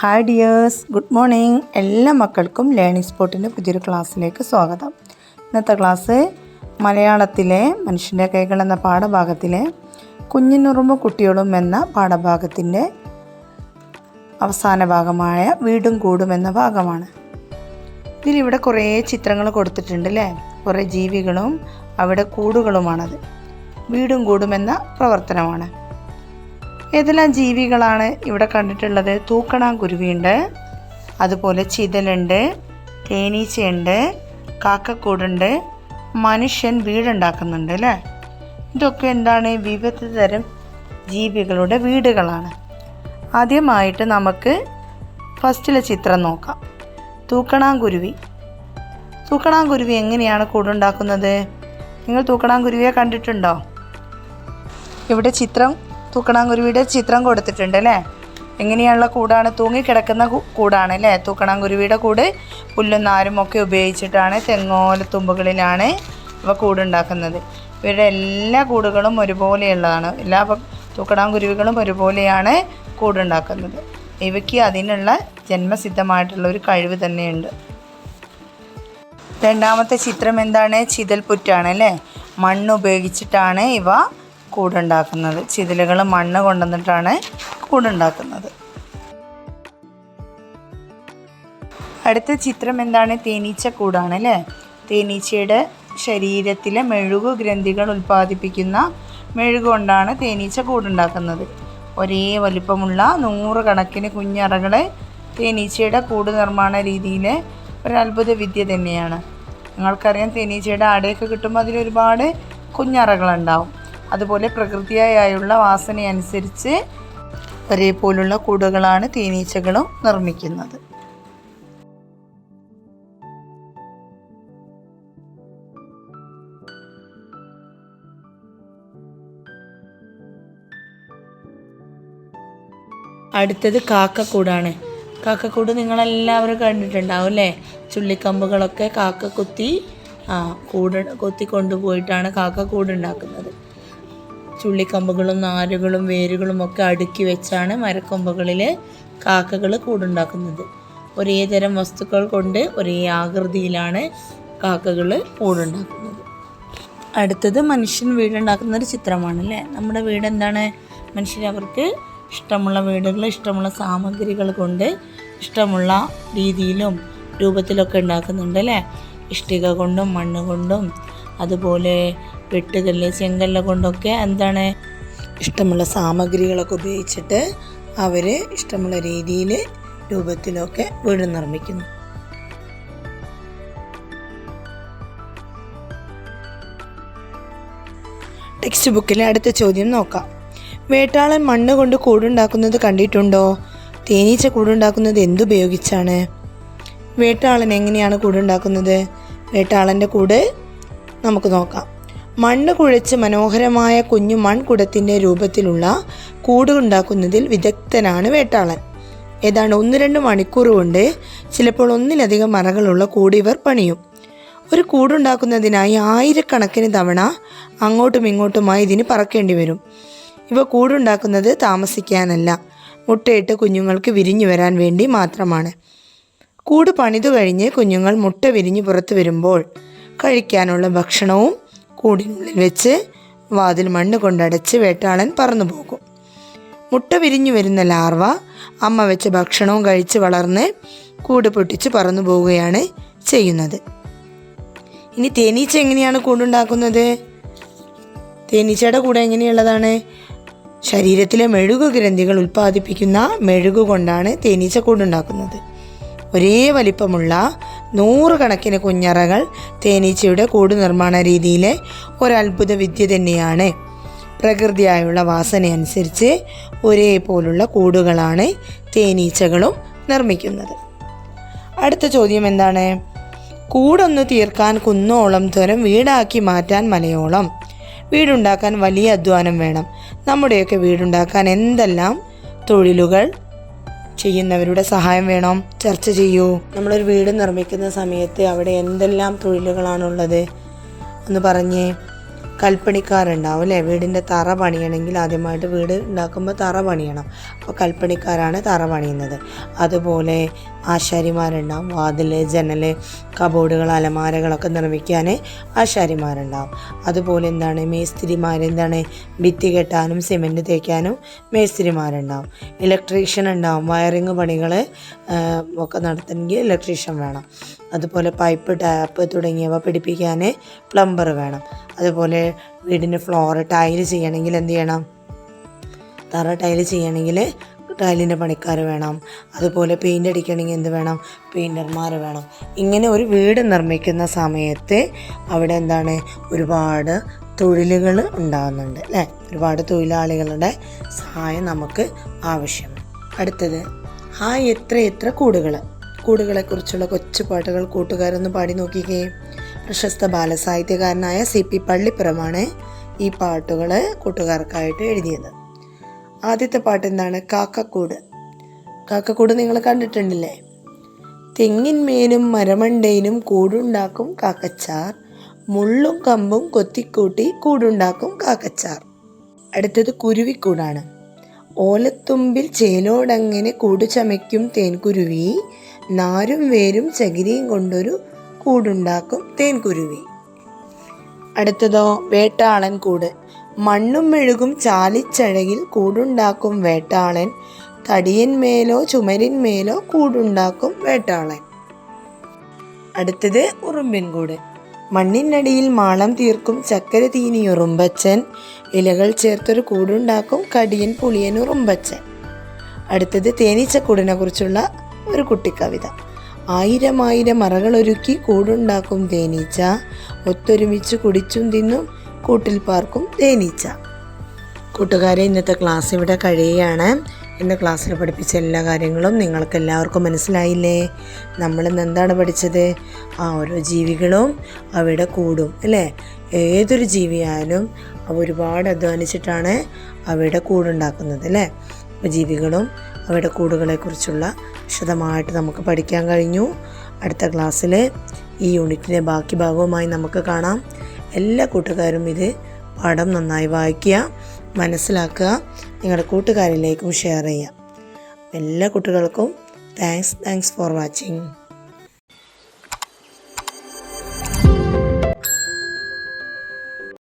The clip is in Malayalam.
ഹായ് ഡിയേഴ്സ് ഗുഡ് മോർണിംഗ് എല്ലാ മക്കൾക്കും ലേണിംഗ് സ്പോട്ടിന്റെ പുതിയൊരു ക്ലാസ്സിലേക്ക് സ്വാഗതം. ഇന്നത്തെ ക്ലാസ് മലയാളത്തിലെ മനുഷ്യന്റെ കൈകൾ എന്ന പാഠഭാഗത്തിലെ കുഞ്ഞിനുറുമ്പ് കുട്ടികളും എന്ന പാഠഭാഗത്തിന്റെ അവസാന ഭാഗമായ വീടും കൂടും എന്ന ഭാഗമാണ്. ഇതിലിവിടെ കുറേ ചിത്രങ്ങൾ കൊടുത്തിട്ടുണ്ട് അല്ലേ കുറേ ജീവികളും അവിടെ കൂടുകളുമാണത്. വീടും കൂടും എന്ന പ്രവർത്തനമാണ്. ഏതെല്ലാം ജീവികളാണ് ഇവിടെ കണ്ടിട്ടുള്ളത്? തൂക്കണാങ്കുരുവിയുണ്ട് അതുപോലെ ചിതലുണ്ട്. തേനീച്ചയുണ്ട്. കാക്കക്കൂടുണ്ട്. മനുഷ്യൻ വീടുണ്ടാക്കുന്നുണ്ട് അല്ലേ? ഇതൊക്കെ എന്താണ്? വിവിധ തരം ജീവികളുടെ വീടുകളാണ്. ആദ്യമായിട്ട് നമുക്ക് ഫസ്റ്റിലെ ചിത്രം നോക്കാം. തൂക്കണാങ്കുരുവി തൂക്കണാങ്കുരുവി എങ്ങനെയാണ് കൂടുണ്ടാക്കുന്നത്? നിങ്ങൾ തൂക്കണാങ്കുരുവിയെ കണ്ടിട്ടുണ്ടോ? ഇവിടെ ചിത്രം തൂക്കണാങ്കുരുവിയുടെ ചിത്രം കൊടുത്തിട്ടുണ്ട് അല്ലേ? എങ്ങനെയുള്ള കൂടാണ്? തൂങ്ങിക്കിടക്കുന്ന കിടക്കുന്ന കൂടാണ് അല്ലേ? തൂക്കണാങ്കുരുവിയുടെ കൂട് പുല്ലും നാരും ഒക്കെ ഉപയോഗിച്ചിട്ടാണ് തെങ്ങോല തുമ്പുകളിലാണ് ഇവ കൂടുണ്ടാക്കുന്നത്. ഇവരുടെ എല്ലാ കൂടുകളും ഒരുപോലെയുള്ളതാണ്. എല്ലാ തൂക്കണാങ്കുരുവികളും ഒരുപോലെയാണ് കൂടുണ്ടാക്കുന്നത്. ഇവയ്ക്ക് അതിനുള്ള ജന്മസിദ്ധമായിട്ടുള്ള ഒരു കഴിവ് തന്നെയുണ്ട്. രണ്ടാമത്തെ ചിത്രം എന്താണ്? ചിതൽപുറ്റാണ് അല്ലേ? മണ്ണ് ഉപയോഗിച്ചിട്ടാണ് ഇവ കൂടുണ്ടാക്കുന്നത്. ചിതിലുകൾ മണ്ണ് കൊണ്ടുവന്നിട്ടാണ് കൂടുണ്ടാക്കുന്നത്. അടുത്ത ചിത്രം എന്താണ്? തേനീച്ച കൂടാണ് അല്ലേ? തേനീച്ചയുടെ ശരീരത്തിലെ മെഴുകു ഗ്രന്ഥികൾ ഉൽപ്പാദിപ്പിക്കുന്ന മെഴുകു കൊണ്ടാണ് തേനീച്ച കൂടുണ്ടാക്കുന്നത്. ഒരേ വലിപ്പമുള്ള നൂറുകണക്കിന് കുഞ്ഞറകളെ തേനീച്ചയുടെ കൂട് നിർമ്മാണ രീതിയിലെ ഒരു അത്ഭുത വിദ്യ തന്നെയാണ്. നിങ്ങൾക്കറിയാം തേനീച്ചയുടെ ആടയൊക്കെ കിട്ടുമ്പോൾ അതിലൊരുപാട് കുഞ്ഞറകളുണ്ടാവും. അതുപോലെ പ്രകൃതിയായുള്ള വാസനയനുസരിച്ച് ഒരേപോലുള്ള കൂടുകളാണ് തേനീച്ചകളും നിർമ്മിക്കുന്നത്. അടുത്തത് കാക്കക്കൂടാണ്. കാക്കക്കൂട് നിങ്ങളെല്ലാവരും കണ്ടിട്ടുണ്ടാവും അല്ലേ? ചുള്ളിക്കമ്പുകളൊക്കെ കാക്ക കുത്തി ആ കൂട് കൊത്തി കൊണ്ടുപോയിട്ടാണ് ഉണ്ടാക്കുന്നത്. ചുള്ളിക്കമ്പുകളും നാരുകളും വേരുകളും ഒക്കെ അടുക്കി വെച്ചാണ് മരക്കൊമ്പുകളിൽ കാക്കകൾ കൂടുണ്ടാക്കുന്നത്. ഒരേ തരം വസ്തുക്കൾ കൊണ്ട് ഒരേ ആകൃതിയിലാണ് കാക്കകൾ കൂടുണ്ടാക്കുന്നത്. അടുത്തത് മനുഷ്യൻ വീടുണ്ടാക്കുന്ന ഒരു ചിത്രമാണ് അല്ലേ നമ്മുടെ വീട് എന്താണ്? മനുഷ്യർ അവർക്ക് ഇഷ്ടമുള്ള വീടുകൾ ഇഷ്ടമുള്ള സാമഗ്രികൾ കൊണ്ട് ഇഷ്ടമുള്ള രീതിയിലും രൂപത്തിലൊക്കെ ഉണ്ടാക്കുന്നുണ്ട് അല്ലേ ഇഷ്ടിക കൊണ്ടും മണ്ണ് കൊണ്ടും അതുപോലെ വെട്ടുകല്ല് ചെങ്കല്ല് കൊണ്ടൊക്കെ എന്താണ് ഇഷ്ടമുള്ള സാമഗ്രികളൊക്കെ ഉപയോഗിച്ചിട്ട് അവർ ഇഷ്ടമുള്ള രീതിയിൽ രൂപത്തിലൊക്കെ വീട് നിർമ്മിക്കുന്നു. ടെക്സ്റ്റ് ബുക്കിലെ അടുത്ത ചോദ്യം നോക്കാം. വേട്ടാളൻ മണ്ണ് കൊണ്ട് കൂടുണ്ടാക്കുന്നത് കണ്ടിട്ടുണ്ടോ? തേനീച്ച കൂടുണ്ടാക്കുന്നത് എന്തുപയോഗിച്ചാണ് വേട്ടാളൻ എങ്ങനെയാണ് കൂടുണ്ടാക്കുന്നത്? വേട്ടാളന്റെ കൂട് നമുക്ക് നോക്കാം. മണ്ണ് കുഴച്ച് മനോഹരമായ കുഞ്ഞു മൺകുടത്തിന്റെ രൂപത്തിലുള്ള കൂട് ഉണ്ടാക്കുന്നതിൽ വിദഗ്ധനാണ് വേട്ടാളൻ. ഏതാണ്ട് ഒന്ന് രണ്ട് മണിക്കൂർ കൊണ്ട് ചിലപ്പോൾ ഒന്നിലധികം മറകളുള്ള കൂട് ഇവർ പണിയും. ഒരു കൂടുണ്ടാക്കുന്നതിനായി ആയിരക്കണക്കിന് തവണ അങ്ങോട്ടും ഇങ്ങോട്ടുമായി ഇതിന് പറക്കേണ്ടി വരും. ഇവ കൂടുണ്ടാക്കുന്നത് താമസിക്കാനല്ല മുട്ടയിട്ട് കുഞ്ഞുങ്ങൾക്ക് വിരിഞ്ഞു വരാൻ വേണ്ടി മാത്രമാണ്. കൂട് പണിതു കഴിഞ്ഞ് കുഞ്ഞുങ്ങൾ മുട്ട വിരിഞ്ഞ് പുറത്തു വരുമ്പോൾ കഴിക്കാനുള്ള ഭക്ഷണവും കൂടിനുള്ളിൽ വെച്ച് വാതിൽ മണ്ണ് കൊണ്ടടച്ച് വേട്ടാളൻ പറന്നു പോകും. മുട്ട വിരിഞ്ഞു വരുന്ന ലാർവ അമ്മ വെച്ച ഭക്ഷണവും കഴിച്ച് വളർന്ന് കൂട് പൊട്ടിച്ച് പറന്നു പോവുകയാണ് ചെയ്യുന്നത്. ഇനി തേനീച്ച എങ്ങനെയാണ് കൂടുണ്ടാക്കുന്നത് തേനീച്ചയുടെ കൂടെ എങ്ങനെയുള്ളതാണ്? ശരീരത്തിലെ മെഴുകു ഗ്രന്ഥികൾ ഉൽപ്പാദിപ്പിക്കുന്ന മെഴുകു കൊണ്ടാണ് തേനീച്ച കൂടുണ്ടാക്കുന്നത് ഒരേ വലിപ്പമുള്ള നൂറുകണക്കിന് കുഞ്ഞറകൾ തേനീച്ചയുടെ കൂട് നിർമ്മാണ രീതിയിലെ ഒരത്ഭുത വിദ്യ തന്നെയാണ്. പ്രകൃതിയായുള്ള വാസനയനുസരിച്ച് ഒരേപോലുള്ള കൂടുകളാണ് തേനീച്ചകളും നിർമ്മിക്കുന്നത്. അടുത്ത ചോദ്യം എന്താണ്? കൂടൊന്ന് തീർക്കാൻ കുന്നോളം ത്വരം വീടാക്കി മാറ്റാൻ മലയോളം. വീടുണ്ടാക്കാൻ വലിയ അധ്വാനം വേണം. നമ്മുടെയൊക്കെ വീടുണ്ടാക്കാൻ എന്തെല്ലാം തൊഴിലുകൾ ചെയ്യുന്നവരുടെ സഹായം വേണം. ചർച്ച ചെയ്യൂ. നമ്മളൊരു വീട് നിർമ്മിക്കുന്ന സമയത്ത് അവിടെ എന്തെല്ലാം തൊഴിലുകളാണുള്ളത്? എന്ന് പറഞ്ഞേ കൽപ്പണിക്കാരുണ്ടാവും അല്ലേ? വീടിന്റെ തറ പണിയണമെങ്കിൽ ആദ്യമായിട്ട് വീട് ഉണ്ടാക്കുമ്പോൾ തറ പണിയണം. അപ്പോൾ കൽപ്പണിക്കാരാണ് തറ പണിയുന്നത്. അതുപോലെ ആശാരിമാരുണ്ടാവും. വാതിൽ ജനൽ കബോർഡുകൾ അലമാരകളൊക്കെ നിർമ്മിക്കാൻ ആശാരിമാരുണ്ടാവും. അതുപോലെ എന്താണ്? മേസ്തിരിമാർ എന്താണ്? ഭിത്തി കെട്ടാനും സിമെന്റ് തേക്കാനും മേസ്തിരിമാരുണ്ടാവും. ഇലക്ട്രീഷ്യൻ ഉണ്ടാവും. വയറിങ് പണികൾ ഒക്കെ നടത്തണമെങ്കിൽ ഇലക്ട്രീഷ്യൻ വേണം. അതുപോലെ പൈപ്പ് ടാപ്പ് തുടങ്ങിയവ പിടിപ്പിക്കാൻ പ്ലംബർ വേണം. അതുപോലെ വീടിന്റെ ഫ്ലോർ ടൈൽ ചെയ്യണമെങ്കിൽ എന്ത് ചെയ്യണം? തറ ടൈൽ ചെയ്യണമെങ്കിൽ ടൈലിന്റെ പണിക്കാർ വേണം. അതുപോലെ പെയിന്റ് അടിക്കണമെങ്കിൽ എന്ത് വേണം? പെയിന്റർമാർ വേണം. ഇങ്ങനെ ഒരു വീട് നിർമ്മിക്കുന്ന സമയത്ത് അവിടെ എന്താണ്? ഒരുപാട് തൊഴിലുകൾ ഉണ്ടാകുന്നുണ്ട് അല്ലേ? ഒരുപാട് തൊഴിലാളികളുടെ സഹായം നമുക്ക് ആവശ്യമാണ്. അടുത്തത് ഹായ് എത്ര എത്ര കൂടുകൾ? കൂടുകളെക്കുറിച്ചുള്ള കൊച്ചു പാട്ടുകൾ കൂട്ടുകാരൊന്ന് പാടി നോക്കിക്കേ. പ്രശസ്ത ബാലസാഹിത്യകാരനായ സി പി പള്ളിപ്പുറമാണ് ഈ പാട്ടുകൾ കൂട്ടുകാർക്കായിട്ട് എഴുതിയത്. ആദ്യത്തെ പാട്ട് എന്താണ് കാക്കക്കൂട്. കാക്കക്കൂട് നിങ്ങൾ കണ്ടിട്ടുണ്ടല്ലേ? തെങ്ങിന്മേലും മരമണ്ടയിലും കൂടുണ്ടാക്കും കാക്കച്ചാർ. മുള്ളും കമ്പും കൊത്തിക്കൂട്ടി കൂടുണ്ടാക്കും കാക്കച്ചാർ. അടുത്തത് കുരുവിക്കൂടാണ്. ഓലത്തുമ്പിൽ ചേലോടങ്ങനെ കൂടു ചമയ്ക്കും തേൻകുരുവി. നാരും വേരും ചകിരിയും കൊണ്ടൊരു കൂടുണ്ടാക്കും തേൻകുരുവി. അടുത്തതോ വേട്ടാളൻ കൂട്. മണ്ണും മെഴുകും ചാലിച്ചഴകിൽ കൂടുണ്ടാക്കും വേട്ടാളൻ. തടിയന്മേലോ ചുമരിന്മേലോ കൂടുണ്ടാക്കും വേട്ടാളൻ. അടുത്തത് ഉറുമ്പിൻ കൂട്. മണ്ണിനടിയിൽ മാളം തീർക്കും ചക്കര തീനി ഉറുമ്പച്ചൻ. ഇലകൾ ചേർത്തൊരു കൂടുണ്ടാക്കും കടിയൻ പുളിയൻ ഉറുമ്പച്ചൻ. അടുത്തത് തേനീച്ചക്കൂടിനെ കുറിച്ചുള്ള ഒരു കുട്ടിക്കവിത. ആയിരം ആയിരം മറകളൊരുക്കി കൂടുണ്ടാക്കും തേനീച്ച. ഒത്തൊരുമിച്ച് കുടിച്ചും തിന്നും കൂട്ടിൽ പാർക്കും തേനീച്ച. കൂട്ടുകാരെ ഇന്നത്തെ ക്ലാസ് ഇവിടെ കഴിയുകയാണ്. ഇന്ന് ക്ലാസ്സിൽ പഠിപ്പിച്ച എല്ലാ കാര്യങ്ങളും നിങ്ങൾക്ക് എല്ലാവർക്കും മനസ്സിലായില്ലേ? നമ്മൾ ഇന്ന് എന്താണ് പഠിച്ചത്? ആ ഓരോ ജീവികളും അവിടെ കൂടും അല്ലേ? ഏതൊരു ജീവിയായാലും അവ ഒരുപാട് അധ്വാനിച്ചിട്ടാണ് അവയുടെ കൂടുണ്ടാക്കുന്നത് അല്ലേ? ജീവികളും അവയുടെ കൂടുകളെക്കുറിച്ചുള്ള വിശദമായിട്ട് നമുക്ക് പഠിക്കാൻ കഴിഞ്ഞു. അടുത്ത ക്ലാസ്സിൽ ഈ യൂണിറ്റിന്റെ ബാക്കി ഭാഗവുമായി നമുക്ക് കാണാം. എല്ലാ കൂട്ടുകാരും ഇത് പാഠം നന്നായി വായിക്കുക മനസ്സിലാക്കുക നിങ്ങളുടെ കൂട്ടുകാരിലേക്കും ഷെയർ ചെയ്യുക. എല്ലാ കുട്ടികൾക്കും താങ്ക്സ് താങ്ക്സ് ഫോർ വാച്ചിങ്